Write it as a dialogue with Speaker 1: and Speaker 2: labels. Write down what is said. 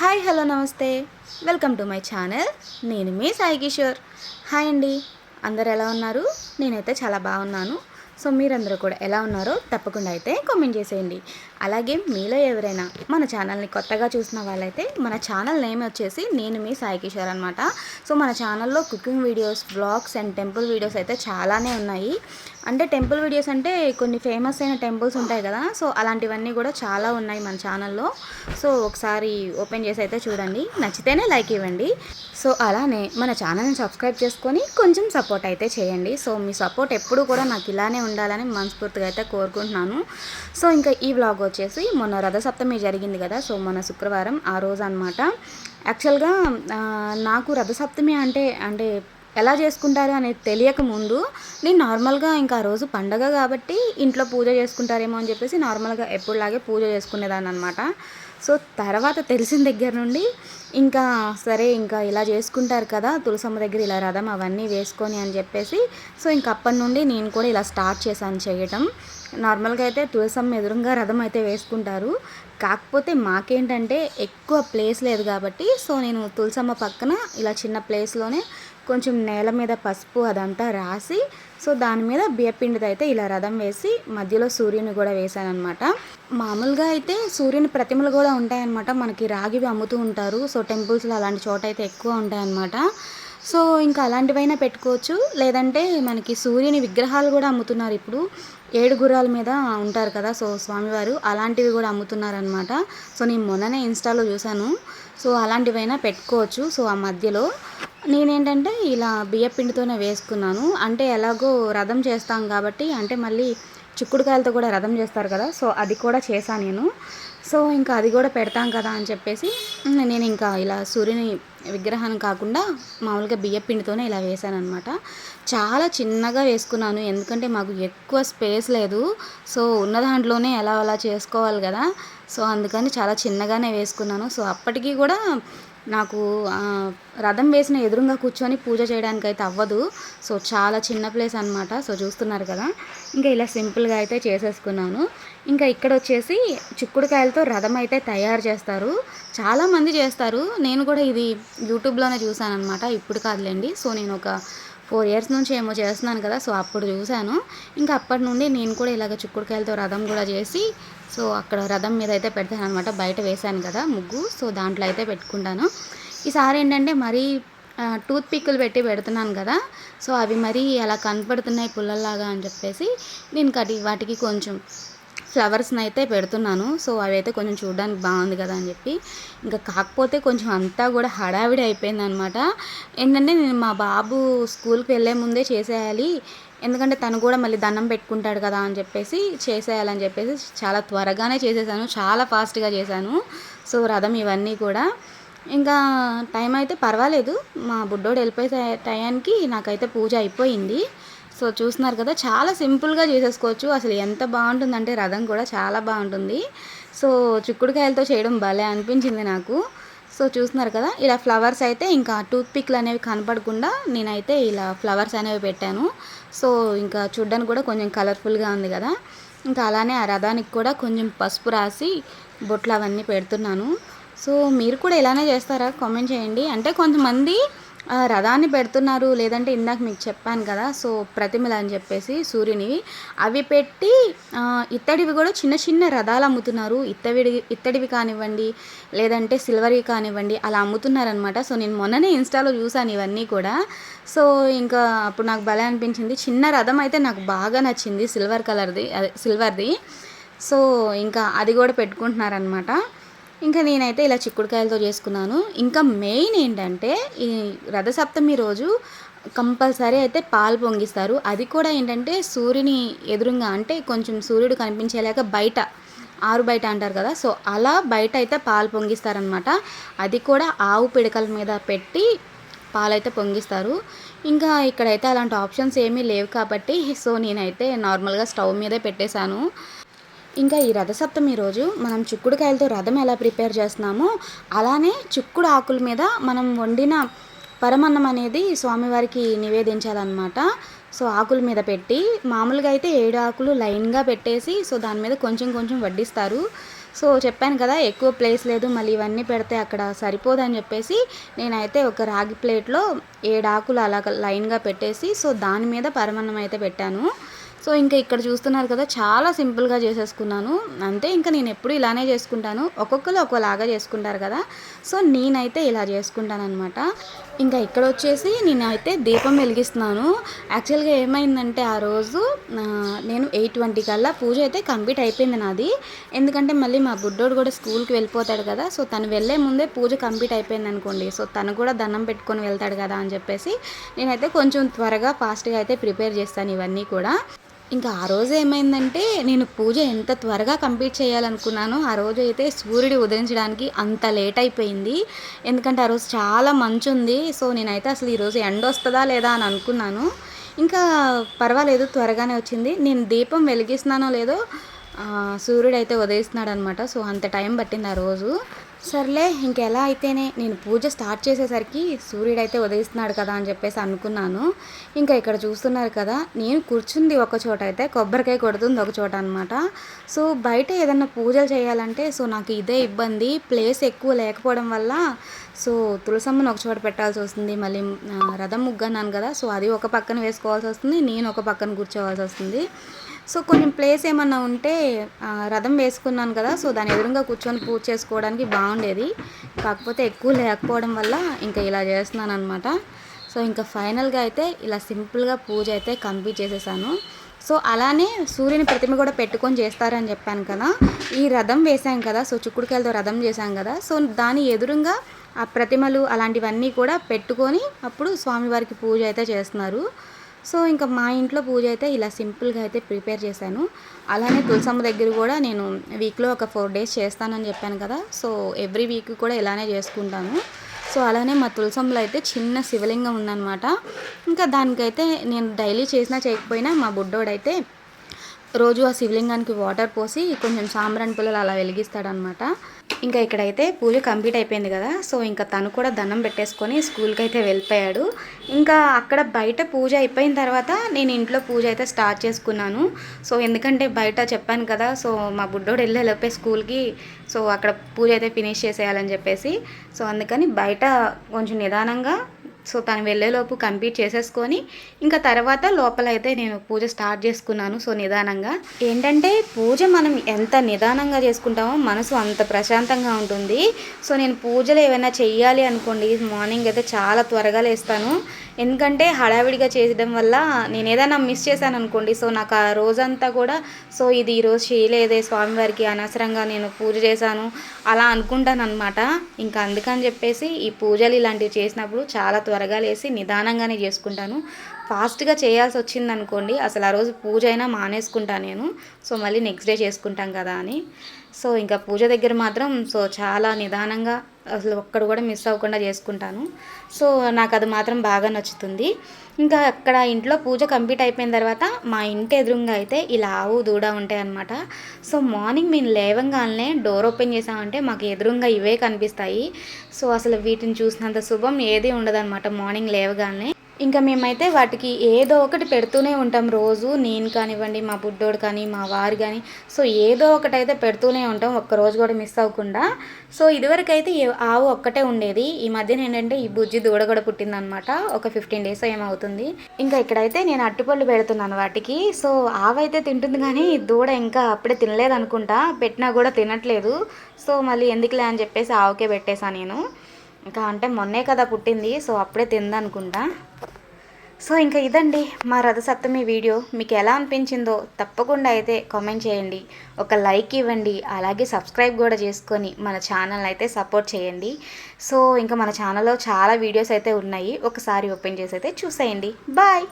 Speaker 1: Hi hello నమస్తే. Welcome to my channel. నేను మీ సాయి కిషోర్. హాయ్ అండి. అందరు ఎలా ఉన్నారు? నేనైతే చాలా బాగున్నాను. సో మీరందరూ కూడా ఎలా ఉన్నారో తప్పకుండా అయితే కామెంట్ చేసేయండి. అలాగే మీలో ఎవరైనా మన ఛానల్ని కొత్తగా చూసిన వాళ్ళైతే మన ఛానల్ నేమ్ వచ్చేసి నేను మీ సాయి కిషోర్ అనమాట సో మన ఛానల్లో cooking videos blogs and temple videos అయితే చాలానే ఉన్నాయి. అంటే టెంపుల్ వీడియోస్ అంటే కొన్ని ఫేమస్ అయిన టెంపుల్స్ ఉంటాయి కదా సో అలాంటివన్నీ కూడా చాలా ఉన్నాయి మన ఛానల్లో సో ఒకసారి ఓపెన్ చేసి అయితే చూడండి. నచ్చితేనే లైక్ ఇవ్వండి. సో అలానే మన ఛానల్ని సబ్స్క్రైబ్ చేసుకొని కొంచెం సపోర్ట్ అయితే చేయండి. సో మీ సపోర్ట్ ఎప్పుడు కూడా నాకు ఇలానే ఉండాలని మనస్ఫూర్తిగా అయితే కోరుకుంటున్నాను. సో ఇంకా ఈ వ్లాగ్ వచ్చేసి మొన్న రథసప్తమి జరిగింది కదా సో మొన్న శుక్రవారం ఆ రోజు అనమాట యాక్చువల్గా నాకు రథసప్తమి అంటే అంటే ఎలా చేసుకుంటారు అనేది తెలియక ముందు నేను నార్మల్గా ఇంకా ఆ రోజు పండగ కాబట్టి ఇంట్లో పూజ చేసుకుంటారేమో అని చెప్పేసి నార్మల్గా ఎప్పుడులాగే పూజ చేసుకునేదాన్ని అనమాట సో తర్వాత తెలిసిన దగ్గర నుండి ఇంకా సరే ఇంకా ఇలా చేసుకుంటారు కదా తులసమ్మ దగ్గర ఇలా రథం అవన్నీ వేసుకొని అని చెప్పేసి సో ఇంక అప్పటి నుండి నేను కూడా ఇలా స్టార్ట్ చేశాను చేయటం. నార్మల్గా అయితే తులసమ్మ ఎదురుగా రథం అయితే వేసుకుంటారు. కాకపోతే మాకేంటంటే ఎక్కువ ప్లేస్ లేదు కాబట్టి సో నేను తులసమ్మ పక్కన ఇలా చిన్న ప్లేస్లోనే కొంచెం నేల మీద పసుపు అదంతా రాసి సో దాని మీద బియ్యపిండిది అయితే ఇలా రథం వేసి మధ్యలో సూర్యుని కూడా వేశాను అనమాట మామూలుగా అయితే సూర్యుని ప్రతిమలు కూడా ఉంటాయన్నమాట. మనకి రాగివి అమ్ముతూ ఉంటారు. సో టెంపుల్స్లో అలాంటి చోట అయితే ఎక్కువ ఉంటాయన్నమాట. సో ఇంకా అలాంటివైనా పెట్టుకోవచ్చు. లేదంటే మనకి సూర్యుని విగ్రహాలు కూడా అమ్ముతున్నారు ఇప్పుడు. ఏడు గుర్రాల మీద ఉంటారు కదా సో స్వామివారు అలాంటివి కూడా అమ్ముతున్నారనమాట సో నేను మొన్ననే ఇన్స్టాలో చూశాను. సో అలాంటివైనా పెట్టుకోవచ్చు. సో ఆ మధ్యలో నేనేంటంటే ఇలా బియ్యపిండితోనే వేసుకున్నాను. అంటే ఎలాగో రథం చేస్తాం కాబట్టి అంటే మళ్ళీ చిక్కుడుకాయలతో కూడా రథం చేస్తారు కదా సో అది కూడా చేశాను నేను. సో ఇంకా అది కూడా పెడతాం కదా అని చెప్పేసి నేను ఇంకా ఇలా సూర్యుని విగ్రహాన్ని కాకుండా మామూలుగా బియ్య పిండితోనే ఇలా వేసాను అనమాట చాలా చిన్నగా వేసుకున్నాను ఎందుకంటే మాకు ఎక్కువ స్పేస్ లేదు. సో ఉన్న దాంట్లోనే ఎలా అలా చేసుకోవాలి కదా. సో అందుకని చాలా చిన్నగానే వేసుకున్నాను. సో అప్పటికీ కూడా నాకు రథం వేసిన ఎదురుగా కూర్చొని పూజ చేయడానికి అయితే అవ్వదు. సో చాలా చిన్న ప్లేస్ అనమాట సో చూస్తున్నారు కదా. ఇంకా ఇలా సింపుల్గా అయితే చేసేసుకున్నాను. ఇంకా ఇక్కడ వచ్చేసి చిక్కుడుకాయలతో రథం అయితే తయారు చేస్తారు. చాలామంది చేస్తారు. నేను కూడా ఇది యూట్యూబ్లోనే చూసాను అనమాట ఇప్పుడు కాదులేండి. సో నేను ఒక ఫోర్ ఇయర్స్ నుంచి ఏమో చేస్తున్నాను కదా సో అప్పుడు చూశాను. ఇంకా అప్పటి నుండి నేను కూడా ఇలాగ చిక్కుడుకాయలతో రథం కూడా చేసి సో అక్కడ రథం మీద అయితే పెడతాను అనమాట బయట వేశాను కదా ముగ్గు సో దాంట్లో అయితే పెట్టుకుంటాను. ఈసారి ఏంటంటే మరీ టూత్ పిక్కులు పెట్టి పెడుతున్నాను కదా సో అవి మరీ అలా కనపడుతున్నాయి పుల్లల్లాగా అని చెప్పేసి నేను కటి వాటికి కొంచెం ఫ్లవర్స్ని అయితే పెడుతున్నాను. సో అవి అయితే కొంచెం చూడడానికి బాగుంది కదా అని చెప్పి. ఇంకా కాకపోతే కొంచెం అంతా కూడా హడావిడి అయిపోయింది అనమాట ఏంటంటే నేను మా బాబు స్కూల్కి వెళ్ళే ముందే చేసేయాలి. ఎందుకంటే తను కూడా మళ్ళీ దండం పెట్టుకుంటాడు కదా అని చెప్పేసి చేసేయాలని చెప్పేసి చాలా త్వరగానే చేసేసాను. చాలా ఫాస్ట్గా చేశాను. సో రథం ఇవన్నీ కూడా. ఇంకా టైం అయితే పర్వాలేదు. మా బుడ్డోడు వెళ్ళిపోయే టయానికి నాకైతే పూజ అయిపోయింది. సో చూస్తున్నారు కదా చాలా సింపుల్గా చేసేసుకోవచ్చు. అసలు ఎంత బాగుంటుందంటే రథం కూడా చాలా బాగుంటుంది. సో చిక్కుడుకాయలతో చేయడం భలే అనిపించింది నాకు. సో చూస్తున్నారు కదా ఇలా ఫ్లవర్స్ అయితే ఇంకా టూత్ పిక్లు అనేవి కనపడకుండా నేనైతే ఇలా ఫ్లవర్స్ అనేవి పెట్టాను. సో ఇంకా చూడ్డానికి కూడా కొంచెం కలర్ఫుల్గా ఉంది కదా. ఇంకా అలానే ఆ రథానికి కూడా కొంచెం పసుపు రాసి బొట్లు అవన్నీ పెడుతున్నాను. సో మీరు కూడా ఇలానే చేస్తారా? కామెంట్ చేయండి. అంటే కొంతమంది రథాన్ని పెడుతున్నారు లేదంటే ఇందాక మీకు చెప్పాను కదా సో ప్రతిమలు అని చెప్పేసి సూర్యునివి అవి పెట్టి ఇత్తడివి కూడా చిన్న చిన్న రథాలు అమ్ముతున్నారు. ఇత్తడి ఇత్తడివి కానివ్వండి లేదంటే సిల్వర్వి కానివ్వండి అలా అమ్ముతున్నారనమాట సో నేను మొన్ననే ఇన్స్టాలో చూసాను ఇవన్నీ కూడా. సో ఇంకా అప్పుడు నాకు భలే అనిపించింది. చిన్న రథం అయితే నాకు బాగా నచ్చింది సిల్వర్ కలర్ది అదే సిల్వర్ది. సో ఇంకా అది కూడా పెట్టుకుంటున్నారనమాట ఇంకా నేనైతే ఇలా చిక్కుడుకాయలతో చేసుకున్నాను. ఇంకా మెయిన్ ఏంటంటే ఈ రథసప్తమి రోజు కంపల్సరీ అయితే పాలు పొంగిస్తారు. అది కూడా ఏంటంటే సూర్యుని ఎదురుగా అంటే కొంచెం సూర్యుడు కనిపించేలాగా బయట ఆరు బయట అంటారు కదా. సో అలా బయట అయితే పాలు పొంగిస్తారనమాట అది కూడా ఆవు పిడకల మీద పెట్టి పాలైతే పొంగిస్తారు. ఇంకా ఇక్కడైతే అలాంటి ఆప్షన్స్ ఏమీ లేవు కాబట్టి సో నేనైతే నార్మల్గా స్టవ్ మీదే పెట్టేశాను. ఇంకా ఈ రథసప్తమి రోజు మనం చిక్కుడుకాయలతో రథం ఎలా ప్రిపేర్ చేస్తున్నామో అలానే చిక్కుడు ఆకుల మీద మనం వండిన పరమన్నం అనేది స్వామివారికి నివేదించాలన్నమాట. సో ఆకుల మీద పెట్టి మామూలుగా అయితే ఏడు ఆకులు లైన్గా పెట్టేసి సో దాని మీద కొంచెం కొంచెం వడ్డిస్తారు. సో చెప్పాను కదా ఎక్కువ ప్లేస్ లేదు మళ్ళీ ఇవన్నీ పెడితే అక్కడ సరిపోదని చెప్పేసి నేనైతే ఒక రాగి ప్లేట్లో ఏడు ఆకులు అలా లైన్గా పెట్టేసి సో దాని మీద పరమన్నం అయితే పెట్టాను. సో ఇంకా ఇక్కడ చూస్తున్నారు కదా చాలా సింపుల్గా చేసేసుకున్నాను. అంతే ఇంకా నేను ఎప్పుడు ఇలానే చేసుకుంటాను. ఒక్కొక్కరు ఒక్కోలాగా చేసుకుంటారు కదా. సో నేనైతే ఇలా చేసుకుంటాను అనమాట ఇంకా ఇక్కడ వచ్చేసి నేనైతే దీపం వెలిగిస్తున్నాను. యాక్చువల్గా ఏమైందంటే ఆ రోజు నేను ఎయిట్ ట్వంటీ కల్లా పూజ అయితే కంప్లీట్ అయిపోయింది నాది. ఎందుకంటే మళ్ళీ మా బుడ్డోడు కూడా స్కూల్కి వెళ్ళిపోతాడు కదా. సో తను వెళ్ళే ముందే పూజ కంప్లీట్ అయిపోయింది అనుకోండి. సో తను కూడా దండం పెట్టుకొని వెళ్తాడు కదా అని చెప్పేసి నేనైతే కొంచెం త్వరగా ఫాస్ట్గా అయితే ప్రిపేర్ చేస్తాను ఇవన్నీ కూడా. ఇంకా ఆ రోజు ఏమైందంటే నేను పూజ ఎంత త్వరగా కంప్లీట్ చేయాలనుకున్నానో ఆ రోజు అయితే సూర్యుడు ఉదయించడానికి అంత లేట్ అయిపోయింది. ఎందుకంటే ఆ రోజు చాలా మంచు ఉంది. సో నేనైతే అసలు ఈరోజు ఎండ వస్తుందా లేదా అని అనుకున్నాను. ఇంకా పర్వాలేదు త్వరగానే వచ్చింది. నేను దీపం వెలిగిస్తున్నానో లేదో సూర్యుడు అయితే ఉదయిస్తున్నాడు అనమాట సో అంత టైం పట్టింది ఆ రోజు. సర్లే ఇంకెలా అయితేనే. నేను పూజ స్టార్ట్ చేసేసరికి సూర్యుడు అయితే ఉదయిస్తున్నాడు కదా అని చెప్పేసి అనుకున్నాను. ఇంకా ఇక్కడ చూస్తున్నారు కదా నేను కూర్చుంది ఒక చోట అయితే కొబ్బరికాయ కొడుతుంది ఒక చోట అనమాట సో బయట ఏదన్నా పూజలు చేయాలంటే సో నాకు ఇదే ఇబ్బంది. ప్లేస్ ఎక్కువ లేకపోవడం వల్ల సో తులసమ్మను ఒక చోట పెట్టాల్సి వస్తుంది. మళ్ళీ రథం ముగ్గన్నాను కదా సో అది ఒక పక్కన వేసుకోవాల్సి వస్తుంది నేను ఒక పక్కన కూర్చోవాల్సి వస్తుంది. సో కొంచెం ప్లేస్ ఏమన్నా ఉంటే రథం వేసుకున్నాను కదా సో దాని ఎదురుగా కూర్చొని పూజ చేసుకోవడానికి బాగుండేది. కాకపోతే ఎక్కువ లేకపోవడం వల్ల ఇంకా ఇలా చేస్తున్నాను అనమాట సో ఇంకా ఫైనల్గా అయితే ఇలా సింపుల్గా పూజ అయితే కంప్లీట్ చేసేసాను. సో అలానే సూర్యుని ప్రతిమ కూడా పెట్టుకొని చేస్తారని చెప్పాను కదా ఈ రథం వేసాం కదా సో చుక్కుడుకాయలతో రథం చేశాం కదా సో దాని ఎదురుగా ఆ ప్రతిమలు అలాంటివన్నీ కూడా పెట్టుకొని అప్పుడు స్వామివారికి పూజ అయితే చేస్తున్నారు. సో ఇంకా మా ఇంట్లో పూజ అయితే ఇలా సింపుల్గా అయితే ప్రిపేర్ చేశాను. అలానే తులసమ్మ దగ్గర కూడా నేను వీక్లో ఒక ఫోర్ డేస్ చేస్తానని చెప్పాను కదా సో ఎవ్రీ వీక్ కూడా ఇలానే చేసుకుంటాను. సో అలానే మా తులసంలో అయితే చిన్న శివలింగం ఉందనమాట ఇంకా దానికైతే నేను డైలీ చేసినా చేయకపోయినా మా బుడ్డోడైతే రోజు ఆ శివలింగానికి వాటర్ పోసి కొంచెం సాంబ్రాన్ పిల్లలు అలా వెలిగిస్తాడనమాట ఇంకా ఇక్కడైతే పూజ కంప్లీట్ అయిపోయింది కదా. సో ఇంకా తను కూడా దండం పెట్టేసుకొని స్కూల్కి అయితే వెళ్ళిపోయాడు. ఇంకా అక్కడ బయట పూజ అయిపోయిన తర్వాత నేను ఇంట్లో పూజ అయితే స్టార్ట్ చేసుకున్నాను. సో ఎందుకంటే బయట చెప్పాను కదా సో మా బుడ్డోడు వెళ్ళే స్కూల్కి సో అక్కడ పూజ అయితే ఫినిష్ చేసేయాలని చెప్పేసి. సో అందుకని బయట కొంచెం నిదానంగా సో తను వెళ్ళేలోపు కంప్లీట్ చేసేసుకొని ఇంకా తర్వాత లోపల అయితే నేను పూజ స్టార్ట్ చేసుకున్నాను సో నిదానంగా. ఏంటంటే పూజ మనం ఎంత నిదానంగా చేసుకుంటామో మనసు అంత ప్రశాంతంగా ఉంటుంది. సో నేను పూజలు ఏమైనా చెయ్యాలి అనుకోండి మార్నింగ్ అయితే చాలా త్వరగా లేస్తాను. ఎందుకంటే హడావిడిగా చేయడం వల్ల నేను ఏదైనా మిస్ చేశాను అనుకోండి సో నాకు ఆ రోజంతా కూడా సో ఇది ఈరోజు చేయలేదే స్వామివారికి అనవసరంగా నేను పూజ చేశాను అలా అనుకుంటాను అనమాట ఇంకా అందుకని చెప్పేసి ఈ పూజలు ఇలాంటివి చేసినప్పుడు చాలా త్వరగా లేసి నిదానంగానే చేసుకుంటాను. ఫాస్ట్గా చేయాల్సి వచ్చింది అనుకోండి అసలు ఆ రోజు పూజ అయినా మానేసుకుంటాను నేను. సో మళ్ళీ నెక్స్ట్ డే చేసుకుంటాం కదా అని. సో ఇంకా పూజ దగ్గర మాత్రం సో చాలా నిదానంగా అసలు ఒక్కడు కూడా మిస్ అవ్వకుండా చేసుకుంటాను. సో నాకు అది మాత్రం బాగా నచ్చుతుంది. ఇంకా అక్కడ ఇంట్లో పూజ కంప్లీట్ అయిపోయిన తర్వాత మా ఇంటి ఎదురుగా అయితే ఇలా ఆవు దూడ ఉంటాయి అనమాట సో మార్నింగ్ మేము లేవంగానే డోర్ ఓపెన్ చేసామంటే మాకు ఎదురుగా ఇవే కనిపిస్తాయి. సో అసలు వీటిని చూసినంత శుభం ఏది ఉండదన్నమాట మార్నింగ్ లేవగానే ఇంకా మేమైతే వాటికి ఏదో ఒకటి పెడుతూనే ఉంటాం రోజు. నేను కానివ్వండి మా బుడ్డోడు కానీ మా వారు కానీ. సో ఏదో ఒకటి అయితే పెడుతూనే ఉంటాం. ఒక్కరోజు కూడా మిస్ అవ్వకుండా. సో ఇదివరకు అయితే ఆవు ఒక్కటే ఉండేది. ఈ మధ్యన ఏంటంటే ఈ బుజ్జి దూడ కూడా పుట్టిందనమాట ఒక ఫిఫ్టీన్ డేస్ ఏమవుతుంది. ఇంకా ఇక్కడైతే నేను అట్టుపళ్ళు పెడుతున్నాను వాటికి. సో ఆవు అయితే తింటుంది కానీ దూడ ఇంకా అప్పుడే తినలేదు అనుకుంటా పెట్టినా కూడా తినట్లేదు. సో మళ్ళీ ఎందుకులే అని చెప్పేసి ఆవుకే పెట్టేశాను నేను. ఇంకా అంటే మొన్నే కదా పుట్టింది సో అప్పుడే తిందనుకుంటా. సో ఇంకా ఇదండి మా రథసప్తమి వీడియో. మీకు ఎలా అనిపించిందో తప్పకుండా అయితే కామెంట్ చేయండి. ఒక లైక్ ఇవ్వండి అలాగే సబ్స్క్రైబ్ కూడా చేసుకొని మన ఛానల్ అయితే సపోర్ట్ చేయండి. సో ఇంకా మన ఛానల్లో చాలా వీడియోస్ అయితే ఉన్నాయి. ఒకసారి ఓపెన్ చేసి అయితే చూసేయండి. బాయ్!